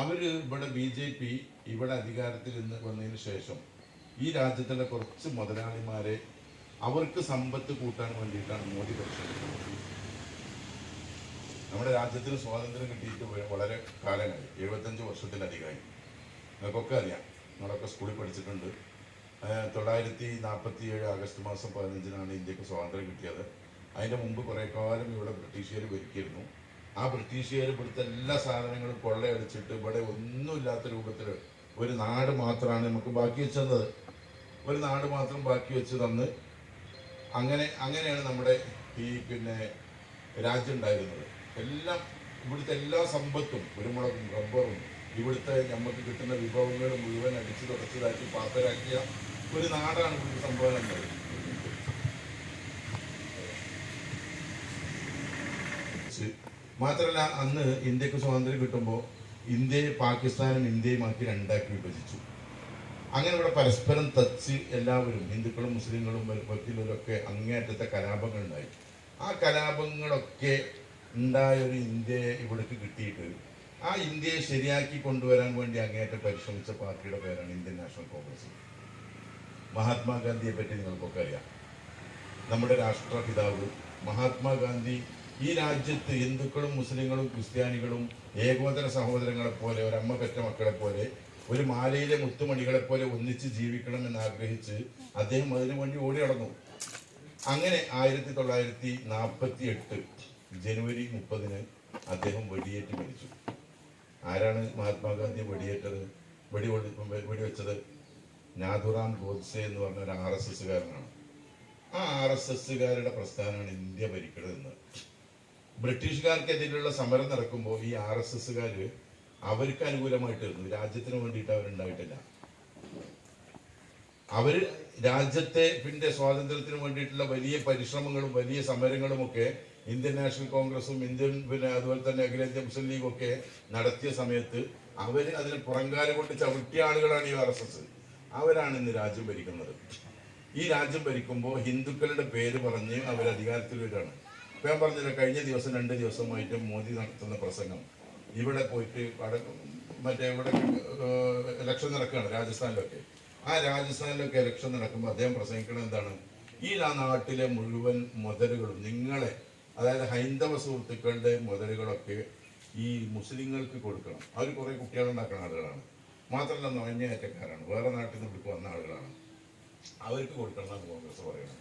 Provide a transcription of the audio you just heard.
അവർ ഇവിടെ B J P ഇവിടെ അധികാരത്തിൽ നിന്ന് വന്നതിന് ശേഷം ഈ രാജ്യത്തിലെ കുറച്ച് മുതലാളിമാരെ അവർക്ക് സമ്പത്ത് കൂട്ടാൻ വേണ്ടിയിട്ടാണ് മോദി പരിശ്രമിക്കുന്നത്. നമ്മുടെ രാജ്യത്തിന് സ്വാതന്ത്ര്യം കിട്ടിയിട്ട് വളരെ കാലമായി എഴുപത്തഞ്ച് വർഷത്തിലധികമായി നിങ്ങൾക്കൊക്കെ അറിയാം നമ്മളൊക്കെ സ്കൂളിൽ പഠിച്ചിട്ടുണ്ട്. തൊള്ളായിരത്തി നാൽപ്പത്തി ഏഴ് ആഗസ്റ്റ് മാസം പതിനഞ്ചിനാണ് ഇന്ത്യയ്ക്ക് സ്വാതന്ത്ര്യം കിട്ടിയത്. അതിന്റെ മുമ്പ് കുറേ കാലം ഇവിടെ ബ്രിട്ടീഷുകാർ ഭരിച്ചിരുന്നു. ആ ബ്രിട്ടീഷുകാർ ഇവിടുത്തെ എല്ലാ സാധനങ്ങളും കൊള്ളയടിച്ചിട്ട് ഇവിടെ ഒന്നുമില്ലാത്ത രൂപത്തിൽ ഒരു നാട് മാത്രമാണ് നമുക്ക് ബാക്കി വെച്ചത് ഒരു നാട് മാത്രം ബാക്കി വെച്ച് തന്ന് അങ്ങനെ അങ്ങനെയാണ് നമ്മുടെ ഈ പിന്നെ രാജ്യം ഉണ്ടായിരുന്നത്. എല്ലാം ഇവിടുത്തെ എല്ലാ സമ്പത്തും കുരുമുളകും റബ്ബറും ഇവിടുത്തെ നമുക്ക് കിട്ടുന്ന വിഭവങ്ങൾ മുഴുവൻ അടിച്ചു തുടച്ചതാക്കി പാപ്പരാക്കിയ ഒരു നാടാണ് ഇവിടുത്തെ സംഭവം ഉണ്ടായത് മാത്രമല്ല അന്ന് ഇന്ത്യയ്ക്ക് സ്വാതന്ത്ര്യം കിട്ടുമ്പോൾ ഇന്ത്യയെ പാകിസ്ഥാനും ഇന്ത്യയുമാക്കി രണ്ടാക്കി വിഭജിച്ചു. അങ്ങനെ ഇവിടെ പരസ്പരം തച്ച് എല്ലാവരും ഹിന്ദുക്കളും മുസ്ലിങ്ങളും വക്കീലൊക്കെ അങ്ങേയറ്റത്തെ കലാപങ്ങൾ ഉണ്ടായി ആ കലാപങ്ങളൊക്കെ ഉണ്ടായ ഒരു ഇന്ത്യയെ ഇവിടേക്ക് കിട്ടിയിട്ട് ആ ഇന്ത്യയെ ശരിയാക്കി കൊണ്ടുവരാൻ വേണ്ടി അങ്ങേയറ്റം പരിശ്രമിച്ച പാർട്ടിയുടെ പേരാണ് ഇന്ത്യൻ നാഷണൽ കോൺഗ്രസ്. മഹാത്മാഗാന്ധിയെ പറ്റി നിങ്ങൾക്കൊക്കെ അറിയാം. നമ്മുടെ രാഷ്ട്രപിതാവ് മഹാത്മാഗാന്ധി ഈ രാജ്യത്ത് ഹിന്ദുക്കളും മുസ്ലിങ്ങളും ക്രിസ്ത്യാനികളും ഏകോദര സഹോദരങ്ങളെ പോലെ ഒരു അമ്മ പെറ്റ മക്കളെ പോലെ ഒരു മാലയിലെ മുത്തുമണികളെ പോലെ ഒന്നിച്ച് ജീവിക്കണമെന്ന് ആഗ്രഹിച്ച് അദ്ദേഹം അതിനു വേണ്ടി ഓടി നടന്നു. അങ്ങനെ ആയിരത്തി തൊള്ളായിരത്തി നാൽപ്പത്തി എട്ട് ജനുവരി മുപ്പതിന് അദ്ദേഹം വെടിയേറ്റ് മരിച്ചു. ആരാണ് മഹാത്മാഗാന്ധി വെടിയേറ്റത്? വെടി വെടി- വെടിവെച്ചത് നാഥുറാം ഗോഡ്സെ എന്ന് പറഞ്ഞ ഒരു ആർ എസ് എസ്സുകാരനാണ്. ആ ആർ എസ് എസ്സുകാരുടെ പ്രസ്ഥാനമാണ് ഇന്ത്യ ഭരിക്കണമെന്ന് ബ്രിട്ടീഷുകാർക്കെതിരെയുള്ള സമരം നടക്കുമ്പോൾ ഈ ആർ എസ് എസ്സുകാർ അവർക്ക് അനുകൂലമായിട്ടിരുന്നു രാജ്യത്തിന് വേണ്ടിയിട്ട് അവരുണ്ടായിട്ടില്ല. അവർ രാജ്യത്തെ പിന്നെ സ്വാതന്ത്ര്യത്തിന് വേണ്ടിയിട്ടുള്ള വലിയ പരിശ്രമങ്ങളും വലിയ സമരങ്ങളും ഒക്കെ ഇന്ത്യൻ നാഷണൽ കോൺഗ്രസും ഇന്ത്യൻ പിന്നെ അതുപോലെ തന്നെ അഖിലേന്ത്യാ മുസ്ലിം ലീഗും ഒക്കെ നടത്തിയ സമയത്ത് അവർ അതിൽ പുറങ്കാല കൊണ്ട് ചവിട്ടിയ ആളുകളാണ് ഈ ആർ എസ് എസ്. അവരാണ് ഇന്ന് രാജ്യം ഭരിക്കുന്നത്. ഈ രാജ്യം ഭരിക്കുമ്പോൾ ഹിന്ദുക്കളുടെ പേര് പറഞ്ഞ് അവർ അധികാരത്തിൽ വരികയാണ് ഞാൻ പറഞ്ഞില്ല കഴിഞ്ഞ ദിവസം രണ്ട് ദിവസമായിട്ട് മോദി നടത്തുന്ന പ്രസംഗം. ഇവിടെ പോയിട്ട് മറ്റേ ഇവിടെ ഇലക്ഷൻ നടക്കുകയാണ് രാജസ്ഥാനിലൊക്കെ. ആ രാജസ്ഥാനിലൊക്കെ ഇലക്ഷൻ നടക്കുമ്പോൾ അദ്ദേഹം പ്രസംഗിക്കുന്നത് എന്താണ്? ഈ നാട്ടിലെ മുഴുവൻ മുതലുകളും നിങ്ങളെ അതായത് ഹൈന്ദവ സുഹൃത്തുക്കളുടെ മുതലുകളൊക്കെ ഈ മുസ്ലിങ്ങൾക്ക് കൊടുക്കണം. അവർ കുറെ കുട്ടികളുണ്ടാക്കുന്ന ആളുകളാണ്. മാത്രമല്ല നുഴഞ്ഞേറ്റക്കാരാണ് വേറെ നാട്ടിൽ നിന്ന് ഇവിടെ വന്ന ആളുകളാണ്. അവർക്ക് കൊടുക്കണം എന്നാണ് കോൺഗ്രസ് പറയുന്നത്.